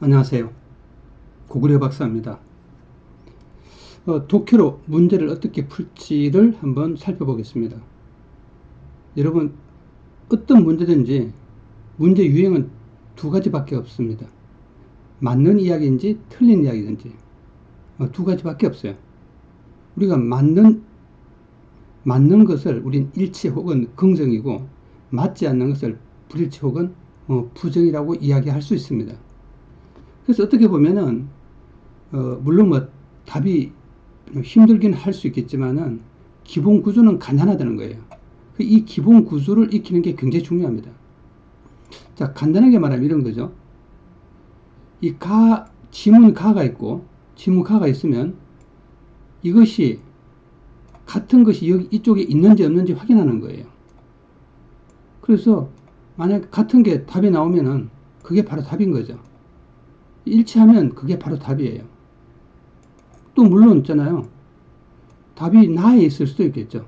안녕하세요. 고구려 박사입니다. 어, 독해로 문제를 어떻게 풀지를 한번 살펴보겠습니다. 여러분, 어떤 문제든지 문제 유형은 두 가지밖에 없습니다. 맞는 이야기인지 틀린 이야기인지 어, 두 가지밖에 없어요. 우리가 맞는 맞는 것을 우린 일치 혹은 긍정이고 맞지 않는 것을 불일치 혹은 어, 부정이라고 이야기할 수 있습니다. 그래서 어떻게 보면은 어, 물론 뭐 답이 힘들긴 할 수 있겠지만은 기본 구조는 간단하다는 거예요. 그이 기본 구조를 익히는 게 굉장히 중요합니다. 자, 간단하게 말하면 이런 거죠. 이 가, 지문 가가 있고, 지문 가가 있으면 이것이 같은 것이 여기 이쪽에 있는지 없는지 확인하는 거예요. 그래서 만약 같은 게 답이 나오면은 그게 바로 답인 거죠. 일치하면 그게 바로 답이에요. 또 물론 있잖아요. 답이 나에 있을 수도 있겠죠.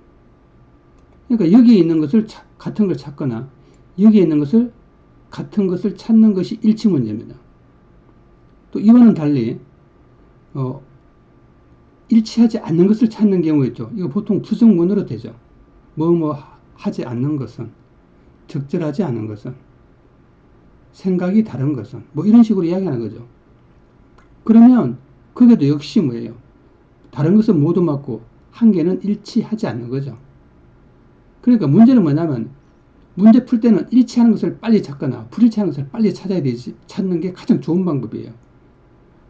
그러니까 여기에 있는 것을 차, 같은 걸 찾거나 여기에 있는 것을 같은 것을 찾는 것이 일치 문제입니다. 또 이와는 달리 어, 일치하지 않는 것을 찾는 경우 있죠. 이거 보통 부정문으로 되죠. 뭐뭐 하지 않는 것은 적절하지 않은 것은 생각이 다른 것은 뭐 이런 식으로 이야기하는 거죠. 그러면 그게도 역시 뭐예요? 다른 것은 모두 맞고 한 개는 일치하지 않는 거죠. 그러니까 문제는 뭐냐면 문제 풀 때는 일치하는 것을 빨리 찾거나 불일치하는 것을 빨리 찾아야 되지 찾는 게 가장 좋은 방법이에요.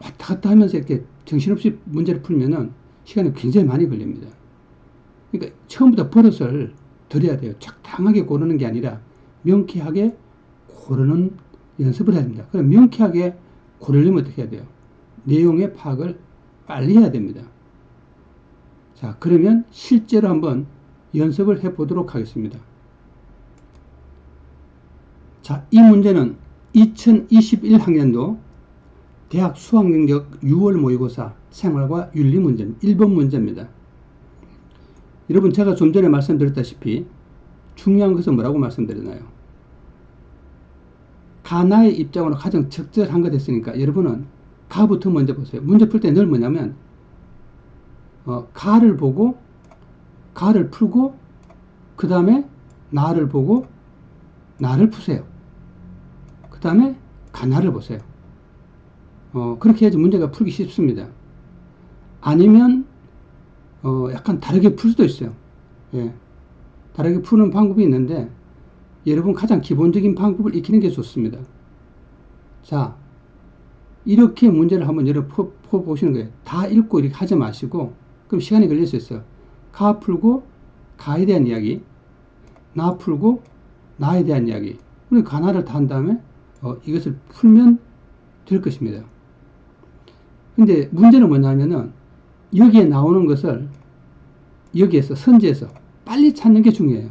왔다 갔다 하면서 이렇게 정신없이 문제를 풀면은 시간이 굉장히 많이 걸립니다. 그러니까 처음부터 버릇을 들여야 돼요. 적당하게 고르는 게 아니라 명쾌하게 고르는 연습을 해야 됩니다. 그럼 명쾌하게 고르려면 어떻게 해야 돼요? 내용의 파악을 빨리 해야 됩니다. 자, 그러면 실제로 한번 연습을 해 보도록 하겠습니다. 자, 이 문제는 2021학년도 대학 수학 능력 6월 모의고사 생활과 윤리 문제 1번 문제입니다. 여러분 제가 좀 전에 말씀드렸다시피 중요한 것은 뭐라고 말씀드렸나요? 가나의 입장으로 가장 적절한 것 됐으니까 여러분은 가부터 먼저 보세요. 문제 풀 때 늘 뭐냐면 어, 가를 보고 가를 풀고 그 다음에 나를 보고 나를 푸세요. 그 다음에 가나를 보세요. 어, 그렇게 해야지 문제가 풀기 쉽습니다. 아니면 어, 약간 다르게 풀 수도 있어요. 예. 다르게 푸는 방법이 있는데 여러분 가장 기본적인 방법을 익히는 게 좋습니다. 자, 이렇게 문제를 한번 번 보시는 거예요. 다 읽고 이렇게 하지 마시고 그럼 시간이 걸릴 수 있어요. 가 풀고 가에 대한 이야기, 나 풀고 나에 대한 이야기. 우리 가나를 다 한 다음에 어, 이것을 풀면 될 것입니다. 근데 문제는 뭐냐면은 여기에 나오는 것을 여기에서 선지에서 빨리 찾는 게 중요해요.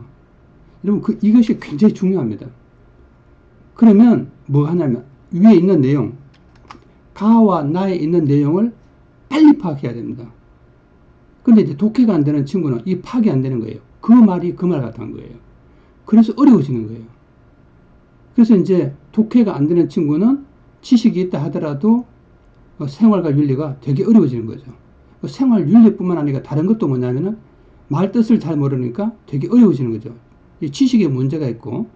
여러분 그 이것이 굉장히 중요합니다. 그러면 뭐 하냐면 위에 있는 내용 가와 나에 있는 내용을 빨리 파악해야 됩니다. 근데 이제 독해가 안 되는 친구는 이 파악이 안 되는 거예요. 그 말이 그 말 같은 거예요. 그래서 어려워지는 거예요. 그래서 이제 독해가 안 되는 친구는 지식이 있다 하더라도 어, 생활과 윤리가 되게 어려워지는 거죠. 어, 생활 윤리뿐만 아니라 다른 것도 뭐냐면은 말 뜻을 잘 모르니까 되게 어려워지는 거죠. 이 지식에 문제가 있고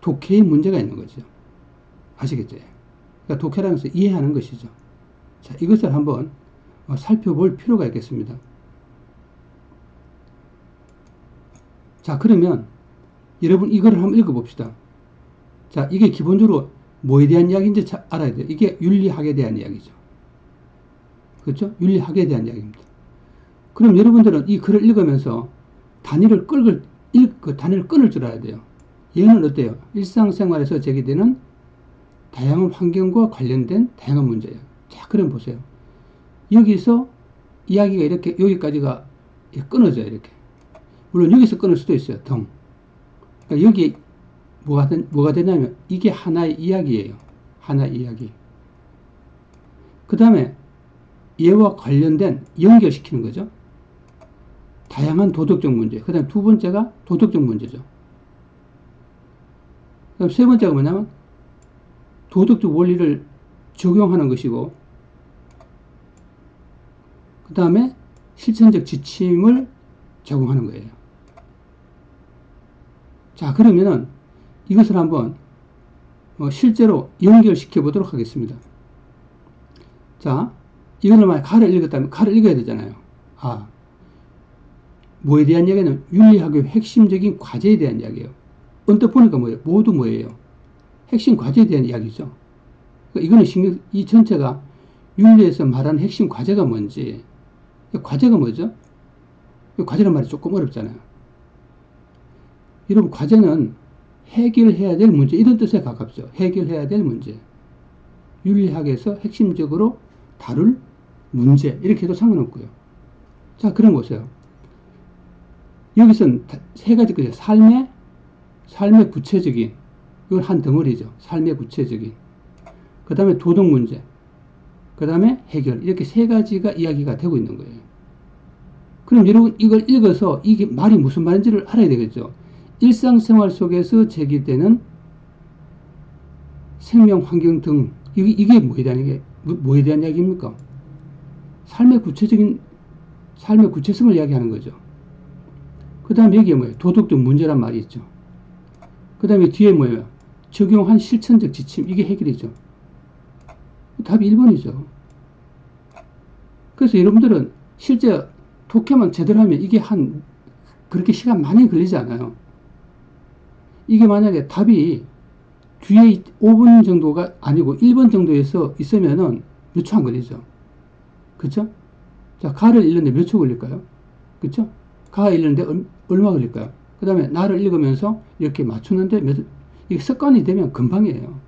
독해에 문제가 있는 거죠. 아시겠죠? 그러니까 독해라는 것을 이해하는 것이죠. 자, 이것을 한번 어, 살펴볼 필요가 있겠습니다. 자, 그러면 여러분 이거를 한번 읽어봅시다. 자, 이게 기본적으로 뭐에 대한 이야기인지 알아야 돼요. 이게 윤리학에 대한 이야기죠. 그렇죠? 윤리학에 대한 이야기입니다. 그럼 여러분들은 이 글을 읽으면서 단위를 끌, 읽, 그 단위를 끊을 줄 알아야 돼요. 얘는 어때요? 일상생활에서 제기되는 다양한 환경과 관련된 다양한 문제예요. 자, 그럼 보세요. 여기서 이야기가 이렇게 여기까지가 끊어져요. 이렇게. 물론 여기서 끊을 수도 있어요. 등. 그러니까 여기 뭐가, 된, 뭐가 되냐면 이게 하나의 이야기예요. 하나의 이야기. 그 다음에 얘와 관련된 연결시키는 거죠. 다양한 도덕적 문제. 그 다음에 두 번째가 도덕적 문제죠. 그럼 세 번째가 뭐냐면 도덕적 원리를 적용하는 것이고, 그 다음에 실천적 지침을 제공하는 거예요. 자, 그러면은 이것을 한번 어, 실제로 연결시켜 보도록 하겠습니다. 자, 이거를 만약 칼을 읽었다면 칼을 읽어야 되잖아요. 아, 뭐에 대한 이야기는 윤리학의 핵심적인 과제에 대한 이야기예요. 언뜻 보니까 뭐예요? 모두 뭐예요? 핵심 과제에 대한 이야기죠. 그러니까 이거는 신경, 이 전체가 윤리에서 말하는 핵심 과제가 뭔지, 과제가 뭐죠? 과제란 말이 조금 어렵잖아요. 여러분, 과제는 해결해야 될 문제, 이런 뜻에 가깝죠. 해결해야 될 문제. 윤리학에서 핵심적으로 다룰 문제, 이렇게 해도 상관없고요. 자, 그럼 보세요. 여기서는 세 가지 거죠. 삶의, 삶의 구체적인, 이건 한 덩어리죠. 삶의 구체적인. 그 다음에 도덕 문제. 그 다음에 해결. 이렇게 세 가지가 이야기가 되고 있는 거예요. 그럼 여러분 이걸 읽어서 이게 말이 무슨 말인지를 알아야 되겠죠. 일상생활 속에서 제기되는 생명 환경 등 이게, 이게 뭐에 대한 이게 뭐에 대한 이야기입니까? 삶의 구체적인 삶의 구체성을 이야기하는 거죠. 그 다음에 여기에 뭐예요? 도덕적 문제란 말이 있죠. 그 다음에 뒤에 뭐예요? 적용한 실천적 지침 이게 해결이죠. 답이 1번이죠. 그래서 여러분들은 실제 독해만 제대로 하면 이게 한 그렇게 시간 많이 걸리지 않아요. 이게 만약에 답이 뒤에 5분 정도가 아니고 1번 정도에서 있으면은 몇 초 안 걸리죠. 그쵸? 자, 가를 읽는데 몇초 걸릴까요? 그쵸? 가 읽는데 얼마 걸릴까요? 그 다음에 나를 읽으면서 이렇게 맞추는데 몇, 이게 습관이 되면 금방이에요.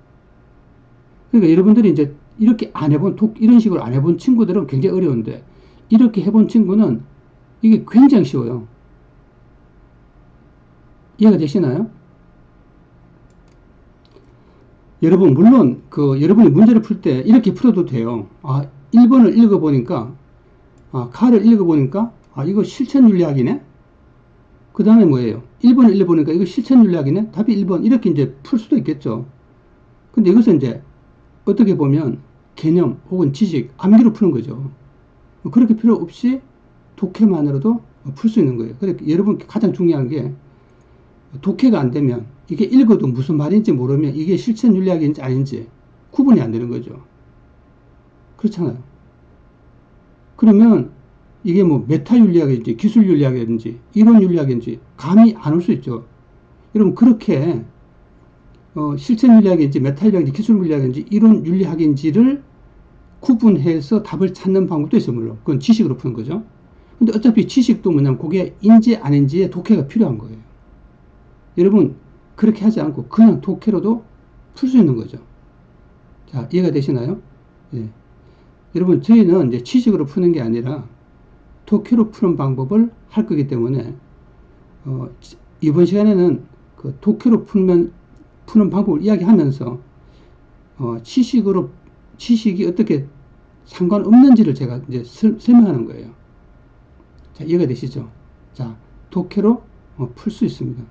그러니까 여러분들이 이제 이렇게 안 해본, 독, 이런 식으로 안 해본 친구들은 굉장히 어려운데, 이렇게 해본 친구는 이게 굉장히 쉬워요. 이해가 되시나요? 여러분, 물론, 그, 여러분이 문제를 풀 때 이렇게 풀어도 돼요. 아, 1번을 읽어보니까, 아, 칼을 읽어보니까, 아, 이거 실천 윤리학이네? 그 다음에 뭐예요? 1번을 읽어보니까 이거 실천 윤리학이네? 답이 1번. 이렇게 이제 풀 수도 있겠죠. 근데 이것은 이제 어떻게 보면 개념 혹은 지식, 암기로 푸는 거죠. 그렇게 필요 없이 독해만으로도 풀 수 있는 거예요. 그러니까 여러분 가장 중요한 게 독해가 안 되면 이게 읽어도 무슨 말인지 모르면 이게 실천 윤리학인지 아닌지 구분이 안 되는 거죠. 그렇잖아요. 그러면 이게 뭐 메타 윤리학인지 기술 윤리학인지 이론 윤리학인지 감이 안 올 수 있죠. 여러분 그렇게 어, 실천 윤리학인지 메타 윤리학인지 기술 윤리학인지 이론 윤리학인지를 구분해서 답을 찾는 방법도 있어요. 물론 그건 지식으로 푸는 거죠. 근데 어차피 지식도 뭐냐면 그게 인지 아닌지의 독해가 필요한 거예요. 여러분 그렇게 하지 않고 그냥 독해로도 풀 수 있는 거죠. 자 이해가 되시나요? 예. 여러분 저희는 이제 지식으로 푸는 게 아니라 독해로 푸는 방법을 할 거기 때문에 어, 이번 시간에는 그 독해로 풀면 푸는 방법을 이야기하면서 어, 지식으로 지식이 어떻게 상관없는지를 제가 이제 설, 명하는 거예요. 자, 이해가 되시죠? 자, 독해로 어, 풀수 있습니다.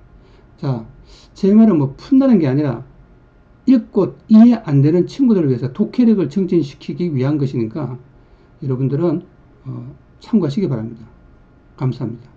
자, 제 말은 뭐 푼다는 게 아니라 읽고 이해 안 되는 친구들을 위해서 독해력을 증진시키기 위한 것이니까 여러분들은 어, 참고하시기 바랍니다. 감사합니다.